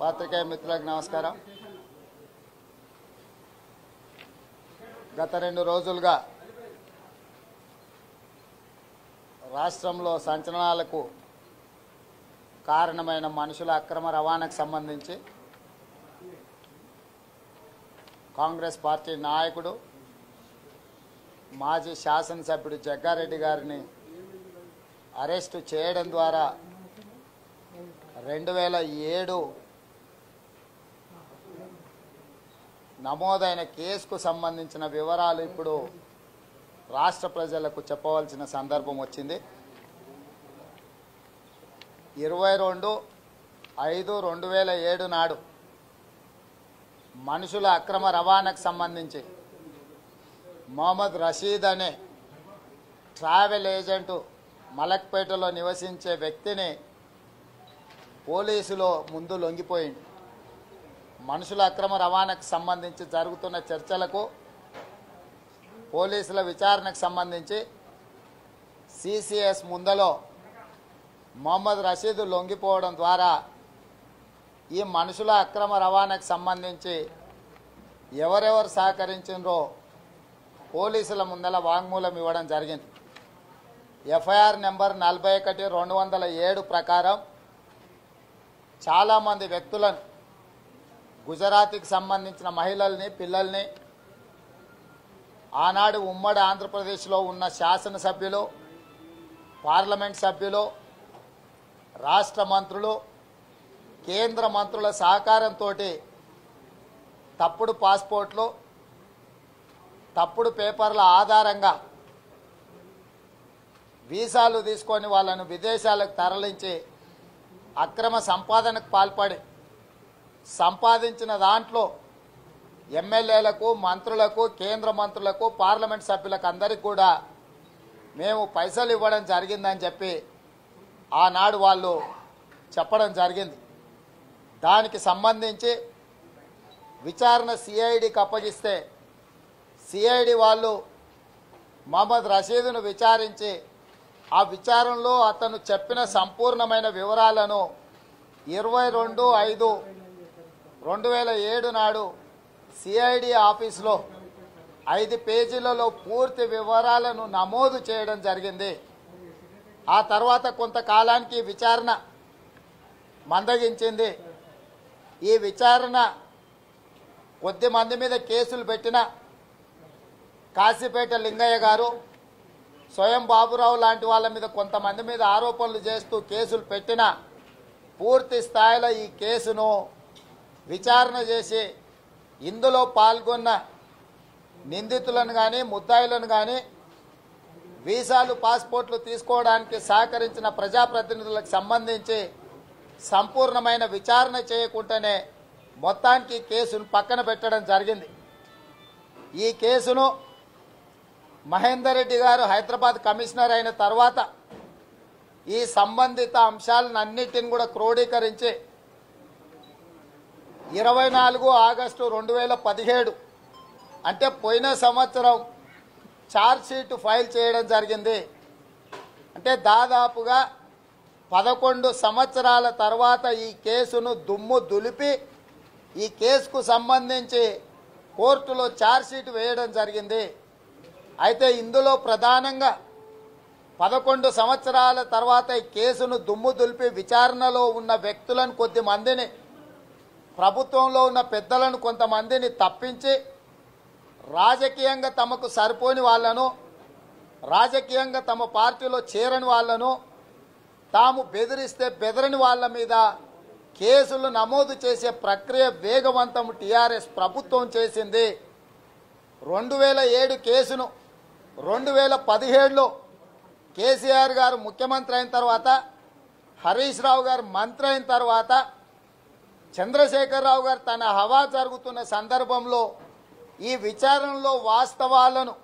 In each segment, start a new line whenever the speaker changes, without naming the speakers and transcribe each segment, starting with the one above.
పాత్రికేయ మిత్రులకు నమస్కారం. గత రెండు రోజులుగా రాష్ట్రంలో సంచలనాలకు కారణమైన మనుషుల అక్రమ రవాణాకు సంబంధించి కాంగ్రెస్ పార్టీ నాయకుడు మాజీ శాసనసభ్యుడు జగ్గారెడ్డి గారిని అరెస్టు చేయడం ద్వారా రెండు వేల ఏడు నమోదైన కేసుకు సంబంధించిన వివరాలు ఇప్పుడు రాష్ట్ర ప్రజలకు చెప్పవలసిన సందర్భం వచ్చింది. ఇరవై రెండు ఐదు రెండు వేల ఏడు నాడు మనుషుల అక్రమ రవాణాకు సంబంధించి మొహమ్మద్ రషీద్ అనే ట్రావెల్ ఏజెంటు మలక్పేటలో నివసించే వ్యక్తిని పోలీసులో ముందు లొంగిపోయింది మనుషుల అక్రమ రవాణాకు సంబంధించి జరుగుతున్న చర్చలకు పోలీసుల విచారణకు సంబంధించి సిసిఎస్ ముందలో మొహమ్మద్ రషీద్ లొంగిపోవడం ద్వారా ఈ మనుషుల అక్రమ రవాణాకు సంబంధించి ఎవరెవరు సహకరించినరో పోలీసుల ముందల వాంగ్మూలం ఇవ్వడం జరిగింది. ఎఫ్ఐఆర్ నెంబర్ నలభై ఒకటి రెండు వందల ఏడు ప్రకారం చాలామంది వ్యక్తులను గుజరాత్కి సంబంధించిన మహిళల్ని పిల్లల్ని ఆనాడు ఉమ్మడి ఆంధ్రప్రదేశ్లో ఉన్న శాసనసభ్యులు పార్లమెంట్ సభ్యులు రాష్ట్ర మంత్రులు కేంద్ర మంత్రుల సహకారంతో తప్పుడు పాస్పోర్ట్లు తప్పుడు పేపర్ల ఆధారంగా వీసాలు తీసుకొని వాళ్ళను విదేశాలకు తరలించి అక్రమ సంపాదనకు పాల్పడి సంపాదించిన దాంట్లో ఎమ్మెల్యేలకు మంత్రులకు కేంద్ర మంత్రులకు పార్లమెంట్ సభ్యులకు అందరికీ కూడా మేము పైసలు ఇవ్వడం జరిగిందని చెప్పి ఆనాడు వాళ్ళు చెప్పడం జరిగింది. దానికి సంబంధించి విచారణ సిఐడికి అప్పగిస్తే సిఐడి వాళ్ళు మహమ్మద్ రషీద్ను విచారించి ఆ విచారణలో అతను చెప్పిన సంపూర్ణమైన వివరాలను ఇరవై రెండు ఐదు రెండు వేల ఏడు నాడు సిఐడి ఆఫీస్లో ఐదు పేజీలలో పూర్తి వివరాలను నమోదు చేయడం జరిగింది. ఆ తర్వాత కొంతకాలానికి విచారణ మందగించింది. ఈ విచారణ కొద్ది మంది మీద కేసులు పెట్టిన కాశీపేట లింగయ్య గారు స్వయం బాబురావు లాంటి వాళ్ళ మీద కొంతమంది మీద ఆరోపణలు చేస్తూ కేసులు పెట్టిన పూర్తి స్థాయిలో ఈ కేసును విచారణ చేసి ఇందులో పాల్గొన్న నిందితులను కానీ ముద్దాయిలను కానీ వీసాలు పాస్పోర్ట్లు తీసుకోవడానికి సహకరించిన ప్రజాప్రతినిధులకు సంబంధించి సంపూర్ణమైన విచారణ చేయకుండానే మొత్తానికి కేసును పక్కన పెట్టడం జరిగింది. ఈ కేసును మహేందర్ రెడ్డి గారు హైదరాబాద్ కమిషనర్ అయిన తర్వాత ఈ సంబంధిత అంశాలను అన్నిటిని కూడా క్రోడీకరించి ఇరవై నాలుగు ఆగస్టు రెండు వేల పదిహేడు అంటే పోయిన సంవత్సరం ఛార్జ్షీట్ ఫైల్ చేయడం జరిగింది. అంటే దాదాపుగా పదకొండు సంవత్సరాల తర్వాత ఈ కేసును దుమ్ము దులిపి ఈ కేసుకు సంబంధించి కోర్టులో ఛార్జ్షీట్ వేయడం జరిగింది. అయితే ఇందులో ప్రధానంగా పదకొండు సంవత్సరాల తర్వాత ఈ కేసును దుమ్ము దులిపి విచారణలో ఉన్న వ్యక్తులను కొద్ది మందిని ప్రభుత్వంలో ఉన్న పెద్దలను కొంతమందిని తప్పించి రాజకీయంగా తమకు సరిపోని వాళ్ళను రాజకీయంగా తమ పార్టీలో చేరని వాళ్ళను తాము బెదిరిస్తే బెదరని వాళ్ళ మీద కేసులు నమోదు చేసే ప్రక్రియ వేగవంతం టీఆర్ఎస్ ప్రభుత్వం చేసింది. రెండు వేల ఏడు కేసును రెండు వేల పదిహేడులో కేసీఆర్ గారు ముఖ్యమంత్రి అయిన తర్వాత హరీష్ రావు గారు మంత్రి అయిన తర్వాత చంద్రశేఖరరావు గారు తన హవా జరుగుతున్న సందర్భంలో ఈ విచారణలో వాస్తవాలను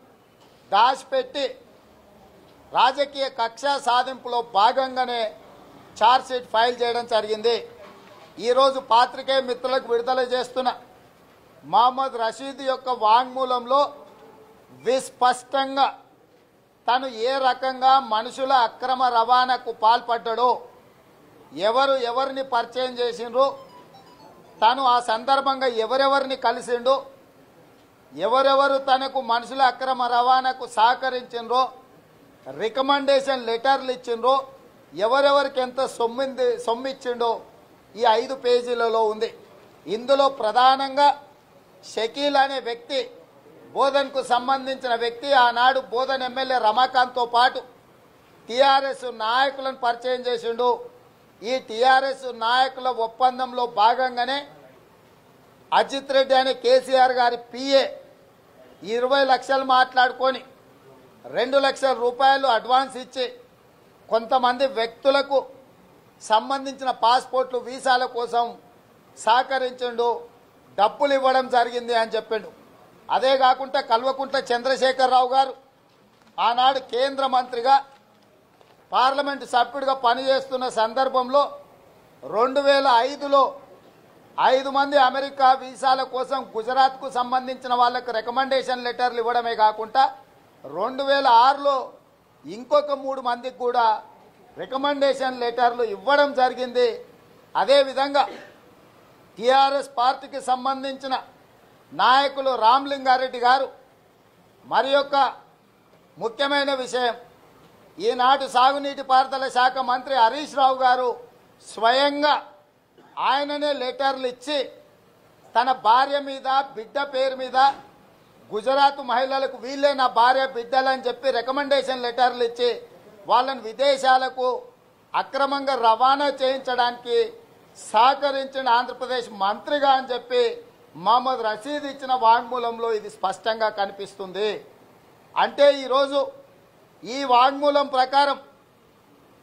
దాచిపెట్టి రాజకీయ కక్ష సాధింపులో భాగంగానే ఛార్జ్షీట్ ఫైల్ చేయడం జరిగింది. ఈరోజు పాత్రికేయ మిత్రులకు విడుదల చేస్తున్న మహమ్మద్ రషీద్ యొక్క వాంగ్మూలంలో విస్పష్టంగా తను ఏ రకంగా మనుషుల అక్రమ రవాణాకు పాల్పడ్డాడో ఎవరు ఎవరిని పరిచయం చేసిండ్రు తను ఆ సందర్భంగా ఎవరెవరిని కలిసిండు ఎవరెవరు తనకు మనుషుల అక్రమ రవాణాకు సహకరించిండ్రో రికమెండేషన్ లెటర్లు ఇచ్చిండ్రో ఎవరెవరికి ఎంత సొమ్మింది సొమ్మిచ్చిండో ఈ ఐదు పేజీలలో ఉంది. ఇందులో ప్రధానంగా షకీల్ అనే వ్యక్తి బోధన్కు సంబంధించిన వ్యక్తి ఆనాడు బోధన్ ఎమ్మెల్యే రమాకాంత్తో పాటు టీఆర్ఎస్ నాయకులను పరిచయం చేసిండు. ఈ టీఆర్ఎస్ నాయకుల ఒప్పందంలో భాగంగానే అజిత్ రెడ్డి అనే కేసీఆర్ గారి పిఏ ఇరవై లక్షలు మాట్లాడుకొని రెండు లక్షల రూపాయలు అడ్వాన్స్ ఇచ్చి కొంతమంది వ్యక్తులకు సంబంధించిన పాస్పోర్ట్లు వీసాల కోసం సహకరించిండు. డబ్బులు ఇవ్వడం జరిగింది అని చెప్పిండు. అదే కాకుండా కల్వకుంట్ల చంద్రశేఖరరావు గారు ఆనాడు కేంద్ర మంత్రిగా పార్లమెంటు సభ్యుడిగా పనిచేస్తున్న సందర్భంలో రెండు వేల ఐదులో ఐదు మంది అమెరికా వీసాల కోసం గుజరాత్కు సంబంధించిన వాళ్ళకు రికమెండేషన్ లెటర్లు ఇవ్వడమే కాకుండా రెండు వేల ఆరులో ఇంకొక మూడు మందికి కూడా రికమెండేషన్ లెటర్లు ఇవ్వడం జరిగింది. అదేవిధంగా టీఆర్ఎస్ పార్టీకి సంబంధించిన నాయకులు రామ్లింగారెడ్డి గారు మరి ముఖ్యమైన విషయం. ఈనాటి సాగునీటి పారుదల శాఖ మంత్రి హరీష్ రావు గారు స్వయంగా ఆయననే లెటర్లు ఇచ్చి తన భార్య మీద బిడ్డ పేరు మీద గుజరాత్ మహిళలకు వీళ్ళే నా భార్య బిడ్డలని చెప్పి రికమెండేషన్ లెటర్లు ఇచ్చి వాళ్ళని విదేశాలకు అక్రమంగా రవాణా చేయించడానికి సహకరించిన ఆంధ్రప్రదేశ్ మంత్రిగా అని చెప్పి మహమ్మద్ రషీద్ ఇచ్చిన వాంగ్మూలంలో ఇది స్పష్టంగా కనిపిస్తుంది. అంటే ఈరోజు ఈ వాంగ్మూలం ప్రకారం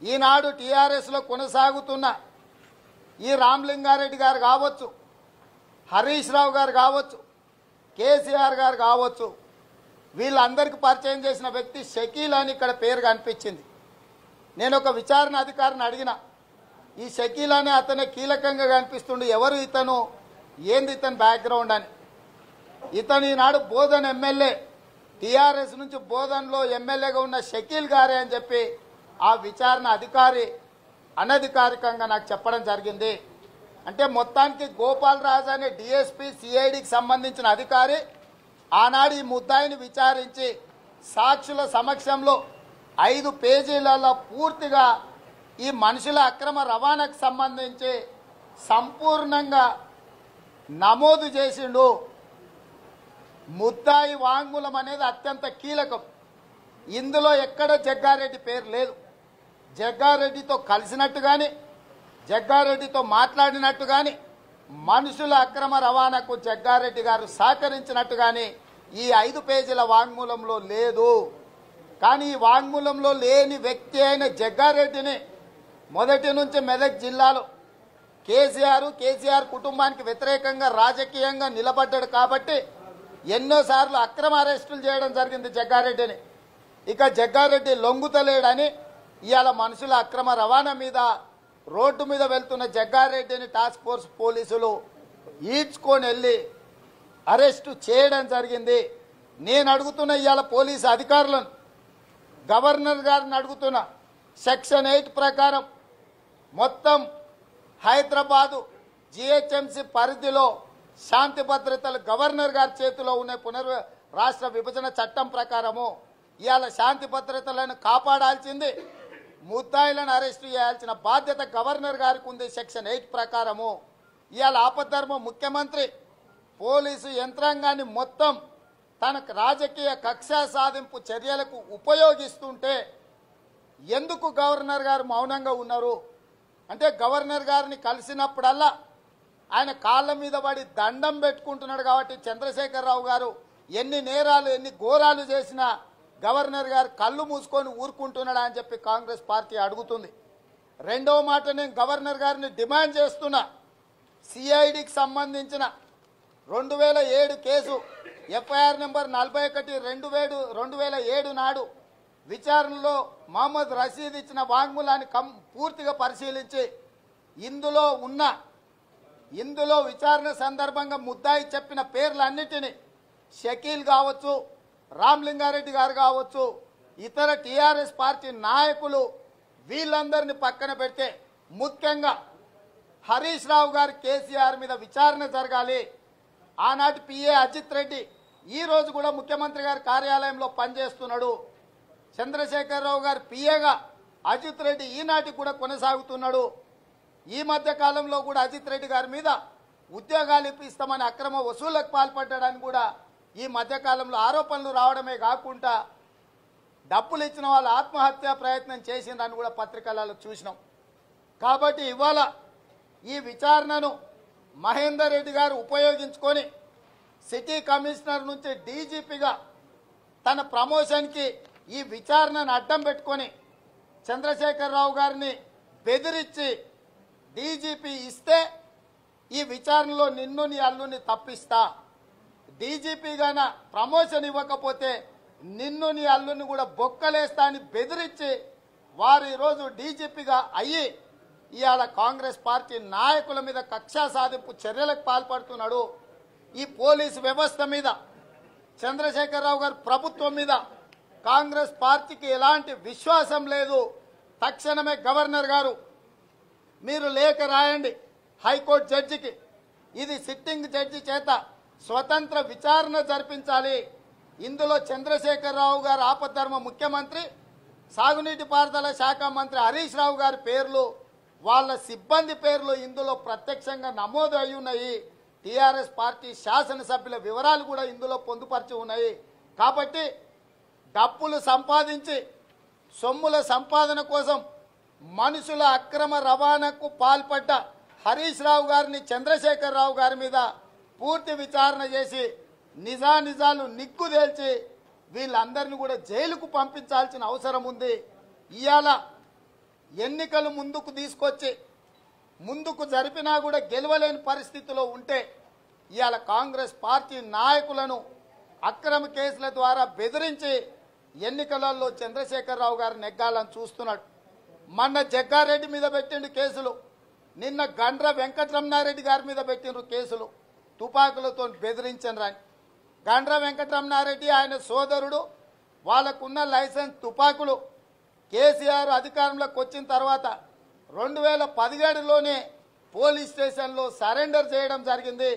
ఈనాడు టీఆర్ఎస్లో కొనసాగుతున్న ఈ రామలింగారెడ్డి గారు కావచ్చు హరీష్ రావు గారు కావచ్చు కేసీఆర్ గారు కావచ్చు వీళ్ళందరికీ పరిచయం చేసిన వ్యక్తి షకీల్ అని ఇక్కడ పేరు కనిపించింది. నేను ఒక విచారణ అధికారిని అడిగిన ఈ షకీల్ అనే అతనే కీలకంగా కనిపిస్తుండే ఎవరు ఇతను? ఏంది ఇతని బ్యాక్గ్రౌండ్ అని? ఇతను ఈనాడు బోధన్ ఎమ్మెల్యే టీఆర్ఎస్ నుంచి బోధన్లో ఎమ్మెల్యేగా ఉన్న షకీల్ గారే అని చెప్పి ఆ విచారణ అధికారి అనధికారికంగా నాకు చెప్పడం జరిగింది. అంటే మొత్తానికి గోపాల్ రాజు అనే డిఎస్పీ సిఐడికి సంబంధించిన అధికారి ఆనాడు ఈ ముద్దాయిని విచారించి సాక్షుల సమక్షంలో ఐదు పేజీలలో పూర్తిగా ఈ మనుషుల అక్రమ రవాణాకు సంబంధించి సంపూర్ణంగా నమోదు చేసిండు. ముద్దాయి వాంగ్మూలం అనేది అత్యంత కీలకం. ఇందులో ఎక్కడ జగ్గారెడ్డి పేరు లేదు. జగ్గారెడ్డితో కలిసినట్టు కానీ జగ్గారెడ్డితో మాట్లాడినట్టు కానీ మనుషుల అక్రమ రవాణాకు జగ్గారెడ్డి గారు సహకరించినట్టు కానీ ఈ ఐదు పేజీల వాంగ్మూలంలో లేదు. కానీ ఈ వాంగ్మూలంలో లేని వ్యక్తి అయిన జగ్గారెడ్డిని మొదటి నుంచి మెదక్ జిల్లాలో కేసీఆర్ కేసీఆర్ కుటుంబానికి వ్యతిరేకంగా రాజకీయంగా నిలబడ్డాడు కాబట్టి ఎన్నోసార్లు అక్రమ అరెస్టులు చేయడం జరిగింది జగ్గారెడ్డిని. ఇక జగ్గారెడ్డి లొంగుతలేడని ఇవాళ మనుషుల అక్రమ రవాణా మీద రోడ్డు మీద వెళ్తున్న జగ్గారెడ్డిని టాస్క్ ఫోర్స్ పోలీసులు ఈడ్చుకొని వెళ్ళి అరెస్టు చేయడం జరిగింది. నేను అడుగుతున్న ఇవాళ పోలీసు అధికారులను గవర్నర్ గారిని అడుగుతున్నా సెక్షన్ ఎయిట్ ప్రకారం మొత్తం హైదరాబాదు జిహెచ్ఎంసి పరిధిలో శాంతి భద్రతలు గవర్నర్ గారి చేతిలో ఉన్న పునర్ రాష్ట్ర విభజన చట్టం ప్రకారము ఇవాళ శాంతి భద్రతలను కాపాడాల్సింది ముద్దాయిలను అరెస్ట్ చేయాల్సిన బాధ్యత గవర్నర్ గారికి ఉంది సెక్షన్ ఎయిట్ ప్రకారము. ఇవాళ ఆపద్ధర్మ ముఖ్యమంత్రి పోలీసు యంత్రాంగాన్ని మొత్తం తనకు రాజకీయ కక్ష సాధింపు చర్యలకు ఉపయోగిస్తుంటే ఎందుకు గవర్నర్ గారు మౌనంగా ఉన్నారు? అంటే గవర్నర్ గారిని కలిసినప్పుడల్లా ఆయన కాళ్ళ మీద పడి దండం పెట్టుకుంటున్నాడు కాబట్టి చంద్రశేఖరరావు గారు ఎన్ని నేరాలు ఎన్ని ఘోరాలు చేసినా గవర్నర్ గారు కళ్ళు మూసుకొని ఊరుకుంటున్నాడు అని చెప్పి కాంగ్రెస్ పార్టీ అడుగుతుంది. రెండవ మాట నేను గవర్నర్ గారిని డిమాండ్ చేస్తున్నా. సిఐడికి సంబంధించిన రెండు వేల ఏడు కేసు ఎఫ్ఐఆర్ నెంబర్ నలభై ఒకటి రెండు వేడు రెండు వేల ఏడు నాడు విచారణలో మహమ్మద్ రషీద్ ఇచ్చిన వాంగ్మూలాన్ని కం పూర్తిగా పరిశీలించి ఇందులో ఉన్న ఇందులో విచారణ సందర్భంగా ముద్దాయి చెప్పిన పేర్లన్నిటినీ షకీల్ కావచ్చు రామ్లింగారెడ్డి గారు కావచ్చు ఇతర టీఆర్ఎస్ పార్టీ నాయకులు వీళ్ళందరినీ పక్కన పెడితే ముఖ్యంగా హరీష్ రావు గారు కేసీఆర్ మీద విచారణ జరగాలి. ఆనాటి పిఏ అజిత్ రెడ్డి ఈ రోజు కూడా ముఖ్యమంత్రి గారి కార్యాలయంలో పనిచేస్తున్నాడు. చంద్రశేఖరరావు గారు పిఏగా అజిత్ రెడ్డి ఈనాటికి కూడా కొనసాగుతున్నాడు. ఈ మధ్య కాలంలో కూడా అజిత్ రెడ్డి గారి మీద ఉద్యోగాలు ఇప్పిస్తామని అక్రమ వసూళ్ళకు పాల్పడ్డాడని కూడా ఈ మధ్యకాలంలో ఆరోపణలు రావడమే కాకుండా డబ్బులు ఇచ్చిన వాళ్ళు ఆత్మహత్య ప్రయత్నం చేసిందని కూడా పత్రికలలో చూసినాం. కాబట్టి ఇవాళ ఈ విచారణను మహేందర్ రెడ్డి గారు ఉపయోగించుకొని సిటీ కమిషనర్ నుంచి డీజీపీగా తన ప్రమోషన్కి ఈ విచారణను అడ్డం పెట్టుకొని చంద్రశేఖరరావు గారిని బెదిరించి డీజీపీ ఇస్తే ఈ విచారణలో నిన్ను నీ అల్లుని తప్పిస్తా. డీజీపీగాన ప్రమోషన్ ఇవ్వకపోతే నిన్ను నీ అల్లుని కూడా బొక్కలేస్తా అని బెదిరించి వారు ఈరోజు డీజీపీగా అయ్యి ఇవాళ కాంగ్రెస్ పార్టీ నాయకుల మీద కక్షా సాధింపు చర్యలకు పాల్పడుతున్నాడు. ఈ పోలీసు వ్యవస్థ మీద చంద్రశేఖరరావు గారి ప్రభుత్వం మీద కాంగ్రెస్ పార్టీకి ఎలాంటి విశ్వాసం లేదు. తక్షణమే గవర్నర్ గారు మీరు లేఖ రాయండి హైకోర్టు జడ్జికి. ఇది సిట్టింగ్ జడ్జి చేత స్వతంత్ర విచారణ జరిపించాలి. ఇందులో చంద్రశేఖరరావు గారు ఆపద్ధర్మ ముఖ్యమంత్రి సాగునీటి పారుదల శాఖ మంత్రి హరీష్ రావు గారి పేర్లు వాళ్ళ సిబ్బంది పేర్లు ఇందులో ప్రత్యక్షంగా నమోదు అయి ఉన్నాయి. టీఆర్ఎస్ పార్టీ శాసనసభ్యుల వివరాలు కూడా ఇందులో పొందుపరిచి ఉన్నాయి. కాబట్టి కప్పులు సంపాదించి సొమ్ముల సంపాదన కోసం మనుషుల అక్రమ రవాణాకు పాల్పడ్డ హరీష్ రావు గారిని చంద్రశేఖరరావు గారి మీద పూర్తి విచారణ చేసి నిజానిజాలు నిక్కుదేల్చి వీళ్ళందరినీ కూడా జైలుకు పంపించాల్సిన అవసరం ఉంది. ఇవాళ ఎన్నికలు ముందుకు తీసుకొచ్చి ముందుకు జరిపినా కూడా గెలవలేని పరిస్థితిలో ఉంటే ఇవాళ కాంగ్రెస్ పార్టీ నాయకులను అక్రమ కేసుల ద్వారా బెదిరించి ఎన్నికలలో చంద్రశేఖరరావు గారు నెగ్గాలని చూస్తున్నాడు. మొన్న జగ్గారెడ్డి మీద పెట్టిండు కేసులు. నిన్న గండ్ర వెంకటరమణారెడ్డి గారి మీద పెట్టిండ్రు కేసులు. తుపాకులతో బెదిరించను రాని. గండ్ర వెంకటరమణారెడ్డి ఆయన సోదరుడు. వాళ్ళకున్న లైసెన్స్ తుపాకులు. కేసీఆర్ అధికారంలోకి వచ్చిన తర్వాత రెండు వేల పదిహేడులోనే పోలీస్ స్టేషన్లో సరెండర్ చేయడం జరిగింది.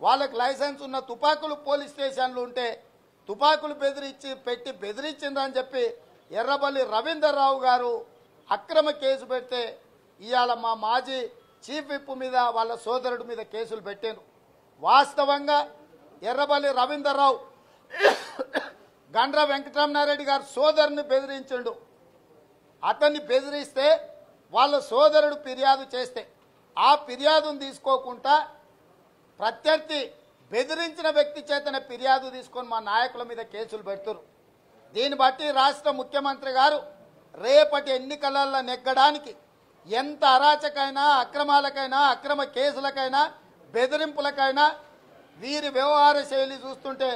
వాళ్ళకి లైసెన్స్ ఉన్న తుపాకులు పోలీస్ స్టేషన్లు ఉంటే తుపాకులు బెదిరించి పెట్టి బెదిరించిందని చెప్పి ఎర్రబల్లి రవీందర్రావు గారు అక్రమ కేసు పెడితే ఇవాళ మా మాజీ చీఫ్ విప్ మీద వాళ్ళ సోదరుడి మీద కేసులు పెట్టాను వాస్తవంగా ఎర్రబల్లి రవీందర్రావు గండ్ర వెంకటరమణారెడ్డి గారు సోదరుని బెదిరించిండు. అతన్ని బెదిరిస్తే వాళ్ళ సోదరుడు ఫిర్యాదు చేస్తే ఆ ఫిర్యాదును తీసుకోకుండా ప్రత్యర్థి బెదిరించిన వ్యక్తి చేతన ఫిర్యాదు తీసుకొని మా నాయకుల మీద కేసులు పెడుతురు. దీన్ని బట్టి రాష్ట్ర ముఖ్యమంత్రి గారు రేపటి ఎన్నికలలో నెగ్గడానికి ఎంత అరాచకైనా అక్రమాలకైనా అక్రమ కేసులకైనా బెదిరింపులకైనా వీరి వ్యవహార శైలి చూస్తుంటే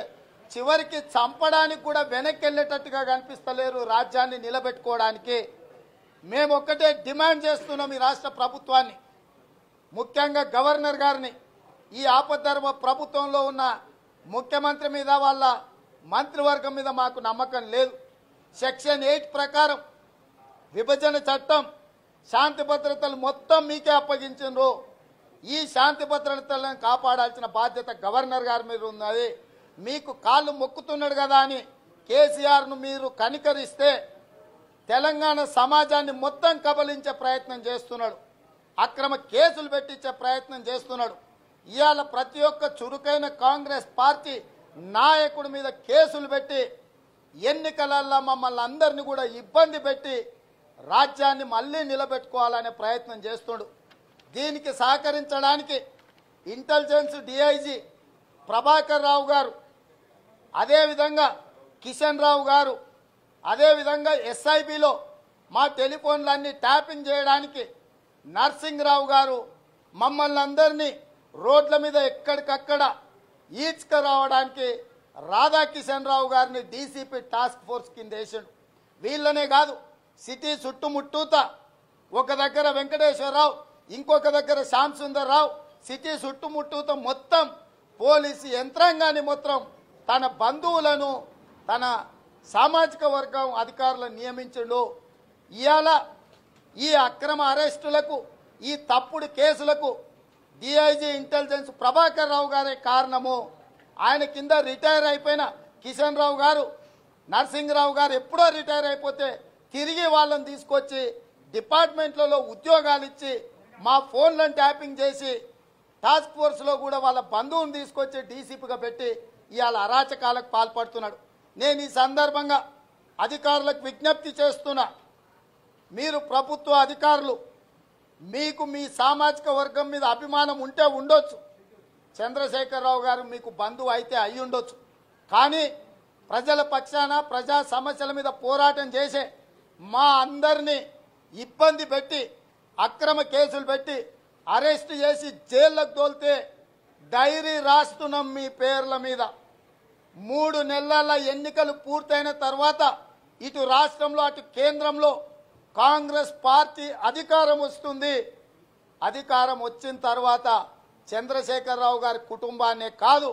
చివరికి చంపడానికి కూడా వెనక్కి వెళ్ళేటట్టుగా కనిపిస్తలేరు రాజ్యాన్ని నిలబెట్టుకోవడానికి. మేము ఒక్కటే డిమాండ్ చేస్తున్నాం ఈ రాష్ట్ర ప్రభుత్వాన్ని. ముఖ్యంగా గవర్నర్ గారిని ఈ ఆపద్ధర్మ ప్రభుత్వంలో ఉన్న ముఖ్యమంత్రి మీద వాళ్ళ మంత్రివర్గం మీద మాకు నమ్మకం లేదు. సెక్షన్ ఎయిట్ ప్రకారం విభజన చట్టం శాంతి భద్రతలు మొత్తం మీకే అప్పగించిండ్రు. ఈ శాంతి భద్రతలను కాపాడాల్సిన బాధ్యత గవర్నర్ గారి మీద ఉన్నది. మీకు కాళ్ళు మొక్కుతున్నాడు కదా అని కేసీఆర్ను మీరు కనికరిస్తే తెలంగాణ సమాజాన్ని మొత్తం కబలించే ప్రయత్నం చేస్తున్నాడు. అక్రమ కేసులు పెట్టించే ప్రయత్నం చేస్తున్నాడు. ఇవాళ ప్రతి ఒక్క చురుకైన కాంగ్రెస్ పార్టీ నాయకుడి మీద కేసులు పెట్టి ఎన్నికలల్లో మమ్మల్ని అందరినీ కూడా ఇబ్బంది పెట్టి రాజ్యాన్ని మళ్ళీ నిలబెట్టుకోవాలనే ప్రయత్నం చేస్తుడు. దీనికి సహకరించడానికి ఇంటెలిజెన్స్ డిఐజీ ప్రభాకర్ రావు గారు అదేవిధంగా కిషన్ రావు గారు అదేవిధంగా ఎస్ఐబిలో మా టెలిఫోన్లన్నీ ట్యాపింగ్ చేయడానికి నర్సింగ్ రావు గారు మమ్మల్ని అందరినీ రోడ్ల మీద ఎక్కడికక్కడ ఈడ్చుక రావడానికి రాధాకిషన్ రావు గారిని డీసీపీ టాస్క్ ఫోర్స్ కింద వేసాడు. వీళ్ళనే కాదు సిటీ చుట్టుముట్టూత ఒక దగ్గర వెంకటేశ్వరరావు ఇంకొక దగ్గర శ్యామ్ సుందర్ రావు సిటీ చుట్టుముట్టూత మొత్తం పోలీసు యంత్రాంగాన్ని మొత్తం తన బంధువులను తన సామాజిక వర్గం అధికారులను నియమించడు. ఇవాళ ఈ అక్రమ అరెస్టులకు ఈ తప్పుడు కేసులకు డిఐజీ ఇంటెలిజెన్స్ ప్రభాకర్ రావు గారే కారణము ఆయన కింద రిటైర్ అయిపోయిన కిషన్ రావు గారు నరసింహరావు గారు ఎప్పుడో రిటైర్ అయిపోతే తిరిగి వాళ్ళని తీసుకొచ్చి డిపార్ట్మెంట్లలో ఉద్యోగాలు ఇచ్చి మా ఫోన్లను ట్యాపింగ్ చేసి టాస్క్ ఫోర్స్లో కూడా వాళ్ళ బంధువుని తీసుకొచ్చి డీసీపీగా పెట్టి ఇవాళ అరాచకాలకు పాల్పడుతున్నాడు. నేను ఈ సందర్భంగా అధికారులకు విజ్ఞప్తి చేస్తున్నా. మీరు ప్రభుత్వ అధికారులు మీకు మీ సామాజిక వర్గం మీద అభిమానం ఉంటే ఉండొచ్చు. చంద్రశేఖరరావు గారు మీకు బంధువు అయితే అయి ఉండొచ్చు. కానీ ప్రజల పక్షాన ప్రజా సమస్యల మీద పోరాటం చేసే మా అందరినీ ఇబ్బంది పెట్టి అక్రమ కేసులు పెట్టి అరెస్ట్ చేసి జైళ్ళకు తోలితే డైరీ రాస్తున్నాం మీ పేర్ల మీద. మూడు నెలల ఎన్నికలు పూర్తయిన తర్వాత ఇటు రాష్ట్రంలో అటు కేంద్రంలో కాంగ్రెస్ పార్టీ అధికారం వస్తుంది. అధికారం వచ్చిన తర్వాత చంద్రశేఖరరావు గారి కుటుంబాన్నే కాదు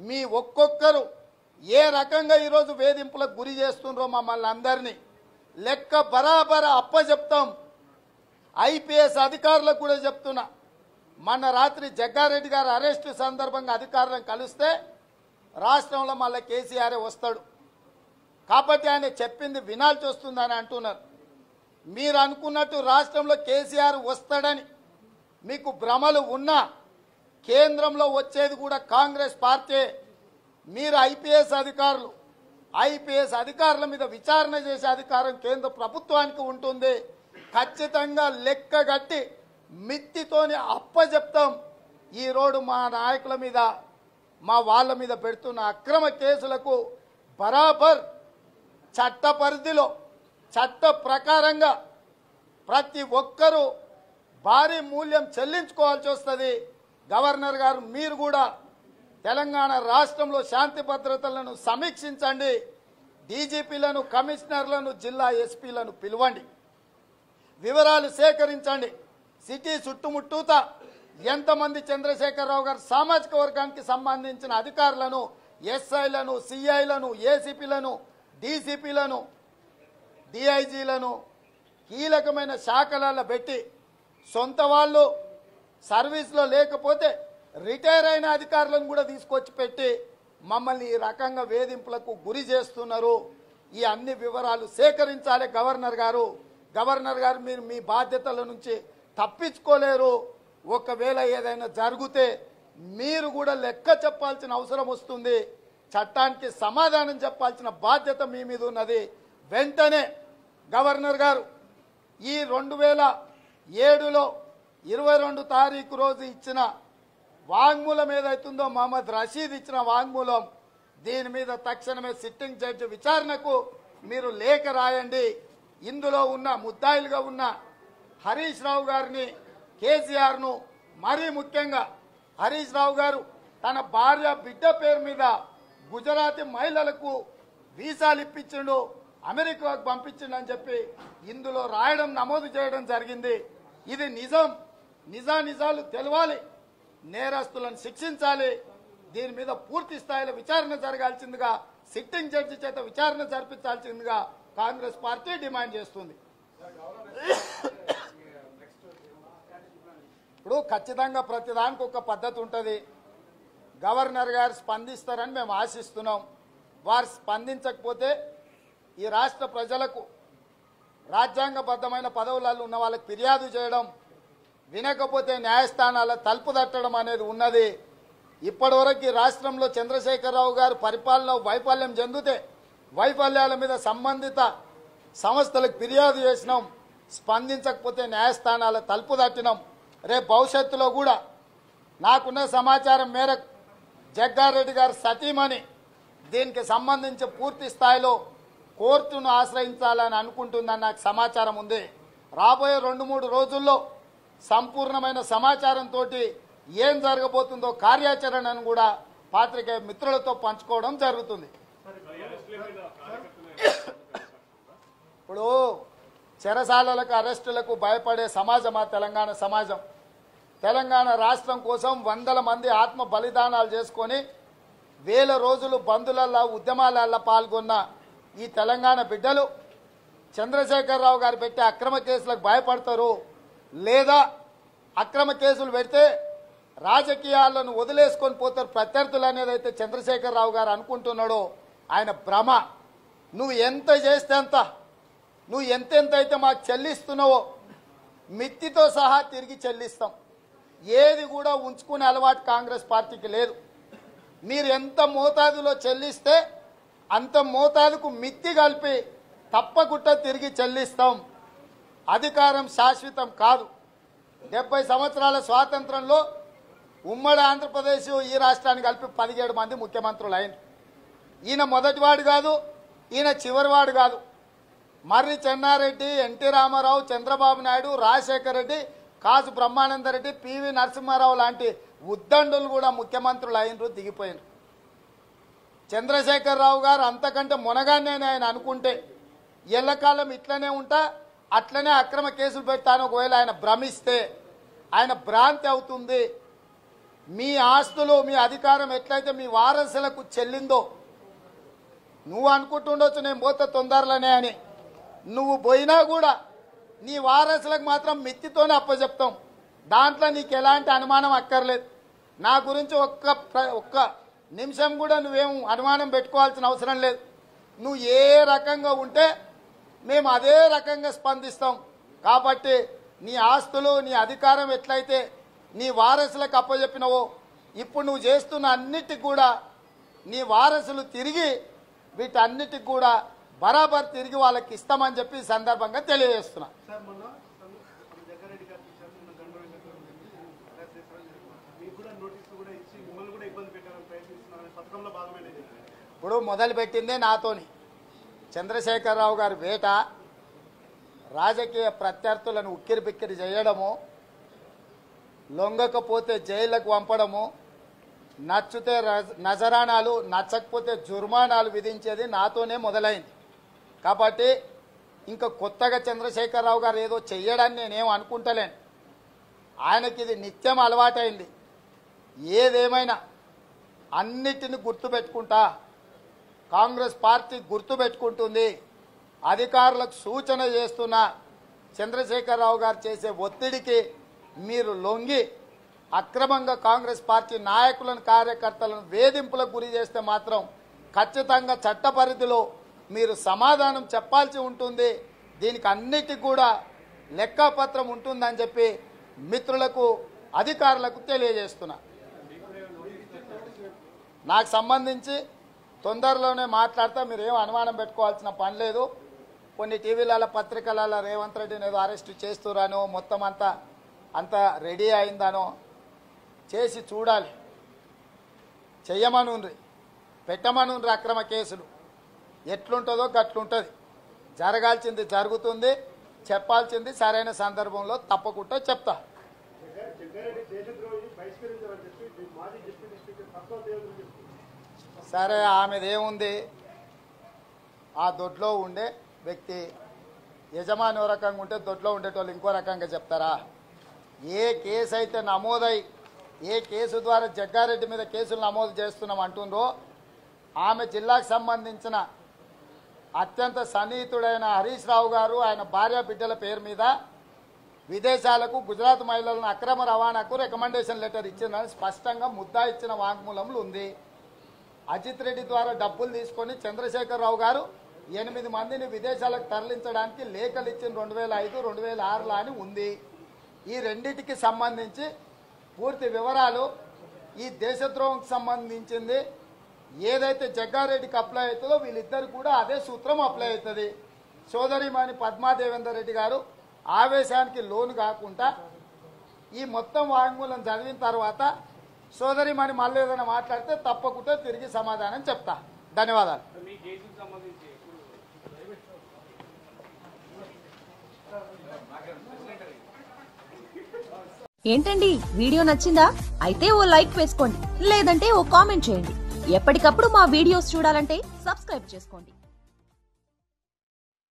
మీ ఒక్కొక్కరు ఏ రకంగా ఈరోజు వేధింపులకు గురి చేస్తుండ్రో మమ్మల్ని అందరినీ లెక్క బరాబర అప్పచెప్తాం ఐపీఎస్ అధికారులకు కూడా చెప్తున్నా. మొన్న రాత్రి జగ్గారెడ్డి గారు అరెస్టు సందర్భంగా అధికారులను కలిస్తే రాష్ట్రంలో మళ్ళీ కేసీఆర్ వస్తాడు. కాబట్టి ఆయన చెప్పింది వినాల్సి వస్తుందని అంటున్నారు. మీరు అనుకున్నట్టు రాష్ట్రంలో కేసీఆర్ వస్తాడని మీకు భ్రమలు ఉన్నా కేంద్రంలో వచ్చేది కూడా కాంగ్రెస్ పార్టీ. మీరు ఐపీఎస్ అధికారులు ఐపీఎస్ అధికారుల మీద విచారణ చేసే అధికారం కేంద్ర ప్రభుత్వానికి ఉంటుంది. ఖచ్చితంగా లెక్క కట్టి మిత్తితోని అప్పజెప్తాం. ఈ మా నాయకుల మీద మా వాళ్ళ మీద పెడుతున్న అక్రమ కేసులకు బరాబర్ చట్ట పరిధిలో చట్ట ప్రకారంగా ప్రతి ఒక్కరూ భారీ మూల్యం చెల్లించుకోవాల్సి వస్తుంది. గవర్నర్ గారు మీరు కూడా తెలంగాణ రాష్ట్రంలో శాంతి భద్రతలను సమీక్షించండి. డీజీపీలను కమిషనర్లను జిల్లా ఎస్పీలను పిలవండి. వివరాలు సేకరించండి. సిటీ చుట్టుముట్టూత ఎంతమంది చంద్రశేఖరరావు గారు సామాజిక వర్గానికి సంబంధించిన అధికారులను ఎస్ఐలను సిఐలను ఏసీపీలను డీసీపీలను డిఐజీలను కీలకమైన శాఖలలో పెట్టి సొంత వాళ్ళు సర్వీస్లో లేకపోతే రిటైర్ అయిన అధికారులను కూడా తీసుకొచ్చి పెట్టి మమ్మల్ని ఈ రకంగా వేధింపులకు గురి చేస్తున్నారు. ఈ అన్ని వివరాలు సేకరించాలి గవర్నర్ గారు. గవర్నర్ గారు మీరు మీ బాధ్యతల నుంచి తప్పించుకోలేరు. ఒకవేళ ఏదైనా జరిగితే మీరు కూడా లెక్క చెప్పాల్సిన అవసరం వస్తుంది. చట్టానికి సమాధానం చెప్పాల్సిన బాధ్యత మీ మీద ఉన్నది. వెంటనే గవర్నర్ గారు ఈ రెండు వేల ఏడులో ఇరవై రెండు తారీఖు రోజు ఇచ్చిన వాంగ్మూలం ఏదైతుందో మహమ్మద్ రషీద్ ఇచ్చిన వాంగ్మూలం దీని మీద తక్షణమే సిట్టింగ్ జడ్జి విచారణకు మీరు లేఖ రాయండి. ఇందులో ఉన్న ముద్దాయిలుగా ఉన్న హరీష్ రావు గారిని కేసీఆర్ను మరీ ముఖ్యంగా హరీష్ రావు గారు తన భార్య బిడ్డ పేరు మీద గుజరాతీ మహిళలకు వీసాలు ఇప్పించిండు. అమెరికాకు పంపించిండని చెప్పి ఇందులో రాయడం నమోదు చేయడం జరిగింది. ఇది నిజం. నిజా నిజాలు తెలవాలి. నేరస్తులను శిక్షించాలి. దీని మీద పూర్తి స్థాయిలో విచారణ జరగాల్సిందిగా సిట్టింగ్ జడ్జి చేత విచారణ జరిపించాల్సిందిగా కాంగ్రెస్ పార్టీ డిమాండ్ చేస్తుంది. ఇప్పుడు ఖచ్చితంగా ప్రతిదానికి ఒక పద్ధతి ఉంటుంది. గవర్నర్ గారు స్పందిస్తారని మేము ఆశిస్తున్నాం. వారు స్పందించకపోతే ఈ రాష్ట్ర ప్రజలకు రాజ్యాంగబద్ధమైన పదవులలో ఉన్న వాళ్ళకి ఫిర్యాదు చేయడం వినకపోతే న్యాయస్థానాల తలుపు తట్టడం అనేది ఉన్నది. ఇప్పటివరకు ఈ రాష్ట్రంలో చంద్రశేఖరరావు గారు పరిపాలన వైఫల్యం చెందితే వైఫల్యాల మీద సంబంధిత సంస్థలకు ఫిర్యాదు చేసినాం స్పందించకపోతే న్యాయస్థానాల తలుపు తట్టినాం. రేపు భవిష్యత్తులో కూడా నాకున్న సమాచారం మేరకు జగ్గారెడ్డి గారు సతీమణి దీనికి సంబంధించి పూర్తి స్థాయిలో కోర్టును ఆశ్రయించాలని అనుకుంటుందని నాకు సమాచారం ఉంది. రాబోయే రెండు మూడు రోజుల్లో సంపూర్ణమైన సమాచారంతో ఏం జరగబోతుందో కార్యాచరణను కూడా పాత్రికేయ మిత్రులతో పంచుకోవడం జరుగుతుంది. ఇప్పుడు చెరసాలలకు అరెస్టులకు భయపడే సమాజమా తెలంగాణ సమాజం? తెలంగాణ రాష్ట్రం కోసం వందల మంది ఆత్మ బలిదానాలు చేసుకొని వేల రోజులు బంధులల్లా ఉద్యమాలల్లో పాల్గొన్న ఈ తెలంగాణ బిడ్డలు చంద్రశేఖరరావు గారు పెట్టే అక్రమ కేసులకు భయపడతారు లేదా అక్రమ కేసులు పెడితే రాజకీయాలను వదిలేసుకొని పోతారు ప్రత్యర్థులు అనేది అయితే చంద్రశేఖరరావు గారు అనుకుంటున్నాడో ఆయన భ్రమ. నువ్వు ఎంత చేస్తే అంత నువ్వు ఎంతెంత అయితే మాకు చెల్లిస్తున్నావో మిత్తితో సహా తిరిగి చెల్లిస్తాం. ఏది కూడా ఉంచుకునే అలవాటు కాంగ్రెస్ పార్టీకి లేదు. మీరు ఎంత మోతాదులో చెల్లిస్తే అంత మోతాదుకు మిత్తి కలిపి తప్పకుండా తిరిగి చెల్లిస్తాం. అధికారం శాశ్వతం కాదు. డెబ్బై సంవత్సరాల స్వాతంత్రంలో ఉమ్మడి ఆంధ్రప్రదేశ్ ఈ రాష్ట్రానికి కలిపి పదిహేడు మంది ముఖ్యమంత్రులు అయిన ఈయన మొదటివాడు కాదు ఈయన చివరివాడు కాదు. మర్రి చెన్నారెడ్డి ఎన్టీ రామారావు చంద్రబాబు నాయుడు రాజశేఖర రెడ్డి కాసు బ్రహ్మానందరెడ్డి పివి నరసింహారావు లాంటి ఉద్దండులు కూడా ముఖ్యమంత్రులు అయినరు దిగిపోయినరు. చంద్రశేఖరరావు గారు అంతకంటే మునగానే ఆయన అనుకుంటే ఎల్లకాలం ఇట్లనే ఉంటా అట్లనే అక్రమ కేసులు పెడతాను ఒకవేళ ఆయన భ్రమిస్తే. ఆయన భ్రాంతి అవుతుంది. మీ ఆస్తులు మీ అధికారం ఎట్లయితే మీ వారసులకు చెల్లిందో నువ్వు అనుకుంటుండొచ్చు నేను పోతే తొందరలోనే అని. నువ్వు పోయినా కూడా నీ వారసులకు మాత్రం మిత్తితోనే అప్పచెప్తాం. దాంట్లో నీకు ఎలాంటి అనుమానం అక్కర్లేదు. నా గురించి ఒక్క ప్ర- ఒక్క నిమిషం కూడా నువ్వేం అనుమానం పెట్టుకోవాల్సిన అవసరం లేదు. నువ్వు ఏ రకంగా ఉంటే మేము అదే రకంగా స్పందిస్తాం. కాబట్టి నీ ఆస్తులు నీ అధికారం ఎట్లయితే నీ వారసులకు అప్పచెప్పినవో ఇప్పుడు నువ్వు చేస్తున్న అన్నిటికి కూడా నీ వారసులు తిరిగి వీటన్నిటికి కూడా బరాబర్ తిరిగి వాళ్ళకి ఇస్తామని చెప్పి సందర్భంగా తెలియజేస్తున్నా
సార్ మొన్న మన జగ్గారెడ్డి గారు ఇచ్చారు నిన్న గండవరం గారు అరెస్ట్ చేశారని చెప్పారు. మీకు కూడా నోటీసులు కూడా ఇచ్చి మిమ్మల్ని కూడా ఇబ్బంది పెట్టాలని ప్రయత్నిస్తున్నారని పథకంలో భాగమైన
ఇప్పుడు మొదలుపెట్టిందే నాతోని. చంద్రశేఖరరావు గారి వేట రాజకీయ ప్రత్యర్థులను ఉక్కిరి బిక్కిరి చేయడము లొంగకపోతే జైళ్ళకు పంపడము నచ్చితే రజ- నజరానాలు నచ్చకపోతే జుర్మానాలు విధించేది నాతోనే మొదలైంది. కాబట్టి ఇంకా కొత్తగా చంద్రశేఖరరావు గారు ఏదో చెయ్యడాన్ని నేనేం అనుకుంటలేను. ఆయనకి ఇది నిత్యం అలవాటైంది. ఏదేమైనా అన్నిటిని గుర్తుపెట్టుకుంటా కాంగ్రెస్ పార్టీ గుర్తుపెట్టుకుంటుంది అధికారులకు సూచన చేస్తున్న చంద్రశేఖరరావు గారు చేసే ఒత్తిడికి మీరు లొంగి అక్రమంగా కాంగ్రెస్ పార్టీ నాయకులను కార్యకర్తలను వేధింపులకు గురి చేస్తే మాత్రం ఖచ్చితంగా చట్ట పరిధిలో మీరు సమాధానం చెప్పాల్సి ఉంటుంది. దీనికి అన్నిటికీ కూడా లెక్కపత్రం ఉంటుందని చెప్పి మిత్రులకు అధికారులకు తెలియజేస్తున్నా. నాకు సంబంధించి తొందరలోనే మాట్లాడతా మీరు ఏం అనుమానం పెట్టుకోవాల్సిన పని లేదు. కొన్ని టీవీలలో పత్రికలలో రేవంత్ రెడ్డిని ఏదో అరెస్ట్ చేస్తురాను మొత్తం అంతా అంతా రెడీ అయిందానో చేసి చూడాలి. చెయ్యమనుండ్రి పెట్టమనుండ్రి అక్రమ కేసులు. ఎట్లుంటుందో గట్లుంటుంది. జరగాల్సింది జరుగుతుంది చెప్పాల్సింది సరైన సందర్భంలో తప్పకుండా చెప్తా. సరే ఆమెదేముంది ఆ దొడ్లో ఉండే వ్యక్తి యజమాని ఓ రకంగా ఉంటే దొడ్లో ఉండేటోళ్ళు ఇంకో రకంగా చెప్తారా? ఏ కేసు అయితే నమోదై ఏ కేసు ద్వారా జగ్గారెడ్డి మీద కేసులు నమోదు చేస్తున్నాం అంటుందో ఆమె జిల్లాకు సంబంధించిన అత్యంత సన్నిహితుడైన హరీష్ రావు గారు ఆయన భార్య బిడ్డల పేరు మీద విదేశాలకు గుజరాత్ మహిళలను అక్రమ రవాణాకు రికమెండేషన్ లెటర్ ఇచ్చిందని స్పష్టంగా ముద్దా ఇచ్చిన వాంగ్మూలంలో ఉంది. అజిత్ రెడ్డి ద్వారా డబ్బులు తీసుకొని చంద్రశేఖరరావు గారు ఎనిమిది మందిని విదేశాలకు తరలించడానికి లేఖలు ఇచ్చిన రెండు వేల ఐదు రెండు వేల ఆరులో అని ఉంది. ఈ రెండింటికి సంబంధించి పూర్తి వివరాలు ఈ దేశద్రోహంకి సంబంధించింది. ఏదైతే జగ్గారెడ్డికి అప్లై అవుతుందో వీళ్ళిద్దరు కూడా అదే సూత్రం అప్లై అవుతుంది. సోదరిమణి పద్మాదేవేందర్ రెడ్డి గారు ఆవేశానికి లోను కాకుండా ఈ మొత్తం వాంగ్మూలం చదివిన తర్వాత సోదరిమణి మళ్ళీ ఏదైనా మాట్లాడితే తప్పకుండా తిరిగి సమాధానం చెప్తా. ధన్యవాదాలు.
ఏంటండి? వీడియో నచ్చిందా? అయితే ఓ లైక్ వేసుకోండి. లేదంటే ఓ కామెంట్ చేయండి. ఎప్పటికప్పుడు మా వీడియోస్ చూడాలంటే సబ్స్క్రైబ్ చేసుకోండి.